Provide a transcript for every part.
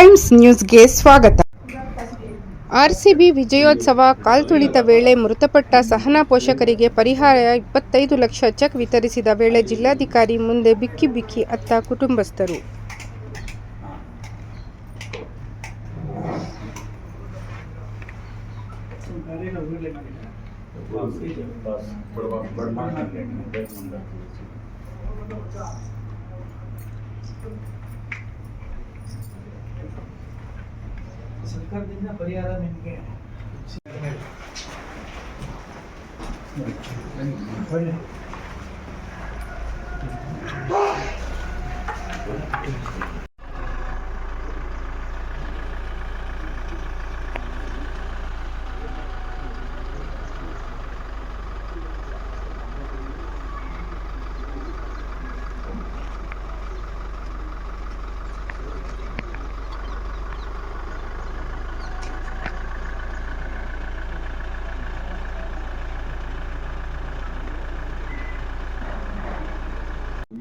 Times ನ್ಯೂಸ್ಗೆ ಸ್ವಾಗತ. RCB ವಿಜಯೋತ್ಸವ ಕಾಲ್ತುಳಿತ ವೇಳೆ ಮೃತಪಟ್ಟ ಸಹನಾ ಪೋಷಕರಿಗೆ ಪರಿಹಾರ ಇಪ್ಪತ್ತೈದು ಲಕ್ಷ ಚೆಕ್ ವಿತರಿಸಿದ ವೇಳೆ ಜಿಲ್ಲಾಧಿಕಾರಿ ಮುಂದೆ ಬಿಕ್ಕಿ ಬಿಕ್ಕಿ ಅತ್ತ ಕುಟುಂಬಸ್ಥರು. ಸರ್ಕಾರದಿಂದ ಪರಿಹಾರ ನಿಮಗೆ ಒಳ್ಳೆ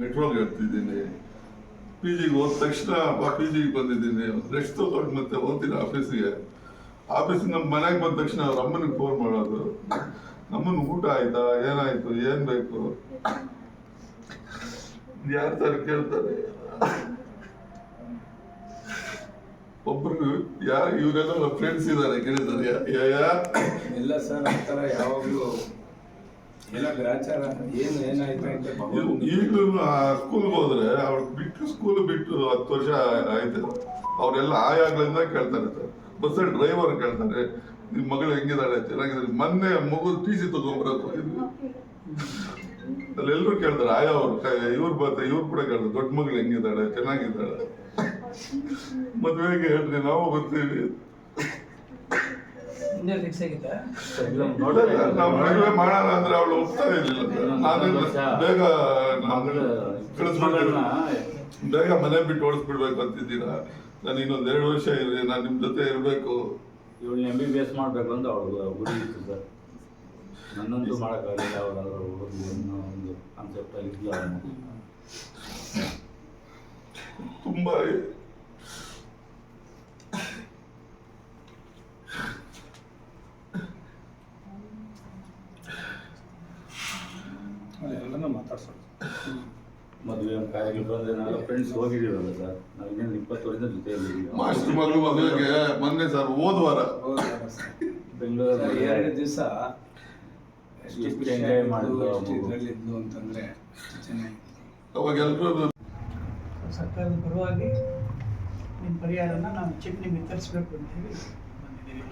ಮೆಟ್ರೋಗೆ ಹತ್ತಿದ್ದೀನಿ ಪಿ ಜಿಗೆ ಹೋದ ತಕ್ಷಣ ಪಿ ಜಿಗೆ ಬಂದಿದ್ದೀನಿ. ರೆಸ್ಟ್ ತಗೊಂಡು ಮತ್ತೆ ಹೋಗ್ತೀನಿ ಆಫೀಸಿಗೆ ಆಫೀಸಿಗೆ ನಮ್ಮ ಮನೆಗೆ ಬಂದ ತಕ್ಷಣ ಅವ್ರ ಅಮ್ಮನಿಗೆ ಫೋನ್ ಮಾಡೋದು. ನಮ್ಮನ್ನ ಊಟ ಆಯ್ತಾ? ಏನಾಯ್ತು? ಏನ್ ಬೇಕು? ಯಾರು ಸರ್ ಕೇಳ್ತಾರೆ? ಒಬ್ರು ಯಾರು, ಇವರೆಲ್ಲ ಫ್ರೆಂಡ್ಸ್ ಇದ್ದಾರೆ, ಕೇಳಿದ್ದಾರೆ. ಥರ ಯಾವಾಗಲೂ ಈಗ್ಲೂ ಆ ಸ್ಕೂಲ್ಗೆ ಹೋದ್ರೆ ಅವ್ರು ಬಿಟ್ಟು ಸ್ಕೂಲ್ ಬಿಟ್ಟು ಹತ್ತು ವರ್ಷ ಆಯ್ತು. ಅವರೆಲ್ಲ ಆಯಾಗ್ಲಿಂದ ಕೇಳ್ತಾರೆ ಸರ್. ಬಸ್ಸಲ್ಲಿ ಡ್ರೈವರ್ ಕೇಳ್ತಾರೆ ನಿಮ್ ಮಗಳು ಹೆಂಗಿದ್ದಾಳೆ? ಚೆನ್ನಾಗಿದ್ದಾರೆ ಮೊನ್ನೆ ಮಗು ಟಿ ಸಿ ತಗೊಂಡ್ಬರಕ್ ಹೋಗಿದ್ವಿ ಅಲ್ಲೆಲ್ಲರೂ ಕೇಳ್ತಾರೆ ಆಯಾ ಅವ್ರು ಇವ್ರು ಬರ್ತಾರೆ ಇವ್ರು ಕೂಡ ಕೇಳ್ತಾರೆ ದೊಡ್ಡ ಮಗಳು ಹೆಂಗಿದ್ದಾಳೆ? ಚೆನ್ನಾಗಿದ್ದಾಳೆ. ಮದ್ವೆಗೆ ಹೇಳ್ರಿ ನಾವು ಬರ್ತೀವಿ. ಹಿಂದೆ ಫಿಕ್ಸ್ ಆಗಿತ್ತಾ ನಾವು ಮದುವೆ ಮಾಡೋಣ ಅಂದ್ರೆ ಅವಳು ಇರ್ಲಿಲ್ಲ. ನಾನು ಬೇಗ ಕಳಿಸ್ಬಿಡ್ತೀನಿ. ಬೇಗ ಮನೆ ಬಿಟ್ಟು ಓಡಿಸ್ಬಿಡ್ಬೇಕು ಅಂತಿದ್ದೀರಾ? ನಾನು ಇನ್ನೊಂದ್ ಎರಡು ವರ್ಷ ಇರಲಿ ನಾನು ನಿಮ್ ಜೊತೆ ಇರಬೇಕು. ಇವಳನ್ನ ಎಂ ಬಿ ಬಿ ಎಸ್ ಮಾಡಬೇಕು ಅಂತ ಅವಳು ಗುರಿ ಇತ್ತು ಸರ್. ನನ್ನಂತೂ ಮಾಡೋಕ್ಕಾಗಲಿಲ್ಲ ಅವರ ಒಂದು ಕಾನ್ಸೆಪ್ಟಲ್ಲಿ ಅಲ್ಲಿ ಅವನು. ತುಂಬಾ ಮಾತಾಡ್ಸೋದು ಮದುವೆ ಕಾರ್ಯಕ್ಕೆ ಬಂದ್ರೆ ನಾವೆಲ್ಲ ಫ್ರೆಂಡ್ಸ್ ಹೋಗಿದ್ದೀವಲ್ಲ ಸರ್. ನಾವು ಇನ್ನೇನು ಇಪ್ಪತ್ತು ವರ್ಷದ ಜೊತೆ ಮಾಸ್ಟರ್ ಮಗಳು ಮದುವೆಗೆ ಮೊನ್ನೆ ಸರ್ ಹೋದ ವಾರ. ಬೆಂಗಳೂರಲ್ಲಿ ಎರಡು ದಿವಸ ಎಷ್ಟು ಮಗು. ಇದರಲ್ಲಿದ್ದು ಅಂತಂದ್ರೆ ಚೆನ್ನಾಗಿ ಅವಾಗ ಎಲ್ಲರೂ ಸರ್ಕಾರದ ಪರವಾಗಿ ನಿಮ್ಮ ಪರಿಹಾರನ ನಾವು ನಿಮ್ಗೆ ವಿತರಿಸ್ಬೇಕು ಅಂತ ಹೇಳಿ ಬಂದಿದ್ದೀವಿ.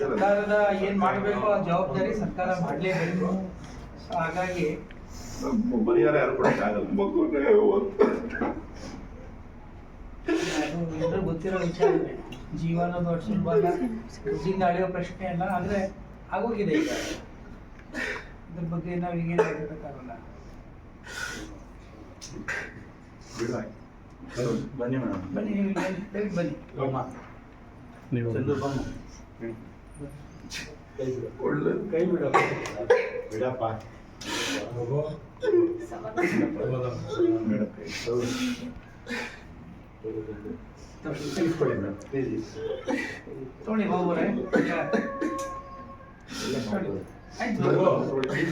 ಸರ್ಕಾರದ ಏನ್ ಮಾಡಬೇಕು ಆ ಜವಾಬ್ದಾರಿ ಸರ್ಕಾರ ಮಾಡಲೇಬೇಕು ಸೊ ಹಾಗಾಗಿ ಪರಿಹಾರ ಯಾರು ಕೊಡಕ್ಕಾಗಲ್ಲ ಎಲ್ಲರೂ ಗೊತ್ತಿರೋ ವಿಚಾರ ಜೀವನ ಅಷ್ಟು ಸುಲಭ ಅಲ್ಲ ದುಡ್ಡಿಂದ ಅಳೆಯೋ ಪ್ರಶ್ನೆ ಅಲ್ಲ ಆದ್ರೆ ಆಗೋಗಿದೆ ಈಗ ಇದ್ರ ಬಗ್ಗೆ ನಾವು ಈಗ ಏನು ಹೇಳಬೇಕಾಗಲ್ಲ ಬನ್ನಿ ಮೇಡಮ್ ಬನ್ನಿ ಬನ್ನಿ ಇಲ್ಲಿ ನೀವು ಬನ್ನಿ ಚಂದು ಬಮ್ಮ ಒಳ್ಳೆ ಕೈ ಬಿಡಪ್ಪ ಬಿಡಪ್ಪ ತೋಣಿ ಹೋಗ್ಬೋರೆ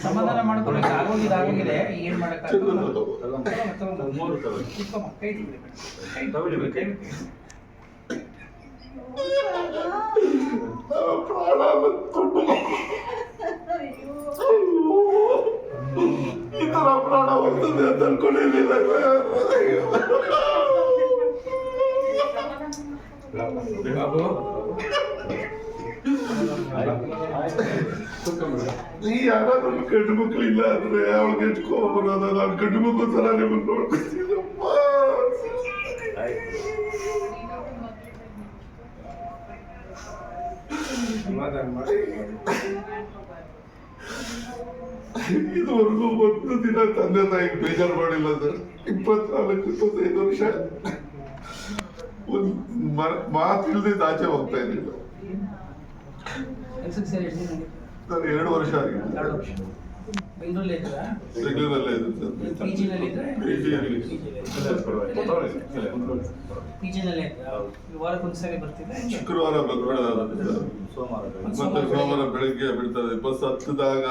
ಸಮಾಧಾನ ಮಾಡ್ಕೊಳ್ಳಿ. ಆಗೋಗಿದೆ ಆಗೋಗಿದೆ. ಈಗ ಏನ್ ಮಾಡಕ್ಕಾಗಲ್ಲ? ತಗೊಂಬ, ತಗೊಂಬ. ಮೂರು ತಗೊಳ್ಳಿ. ಇಟ್ಕೊಂಬ, ಕೈ ಹಿಡಿಬೇಡಿ. ಬೇಡ. ಕೈ ತಗೊಳ್ಳಿ, ಹಿಡಿಬೇಡಿ, ಕೈ ಬೇಕು. ಹಿಡಿಬೇಡಿ. ಪ್ರಾಣ ಬಂತು. ಈ ತರ ಪ್ರಾಣ ಹೋಗ್ತದೆ ಅಂತ ಅನ್ಕೊಂಡಿರ್ಲಿಲ್ಲ. ಬಾಬು ನೀ ಯಾರಾದ್ರೂ ಗಂಡು ಮಕ್ಕಳು ಇಲ್ಲ ಅಂದ್ರೆ ಅವಳಿಗೆ ಎತ್ಕೊ ಬರೋದ? ನಾನು ಗಂಡು ಮಕ್ಕಳು ತರ ನಿಮ್ಮನ್ನು ನೋಡ್ಕೊತೀನಪ್ಪ ಇದುವರೆಗೂ ಒಂದು ದಿನ ತಂದೆ ತಾಯಿಗೆ ಬೇಜಾರು ಮಾಡಿಲ್ಲ ಸರ್ ಇಪ್ಪತ್ನಾಲ್ಕು, ಇಪ್ಪತ್ತೈದು ವರ್ಷ. ಒಂದು ಮಾತಿಲ್ದಿದ್ದು ಆಚೆ ಹೋಗ್ತಾ ಕೆಲ್ಸಕ್ಕೆ ಸೇರಿ ಎರಡು ವರ್ಷ ಆಗಿದೆ. ಎರಡು ವರ್ಷ. ಬೆಂಗಳೂರಲ್ಲಿ ಇದ್ರಾ ಬೆಂಗಳೂರಲ್ಲೇ ಇದೆ ಸರ್? ಶುಕ್ರವಾರ ಸರ್. ಸೋಮವಾರ ಮತ್ತೆ ಸೋಮವಾರ ಬೆಳಿಗ್ಗೆ ಬಿಡ್ತಾರೆ. ಬಸ್ ಹತ್ತಿದಾಗ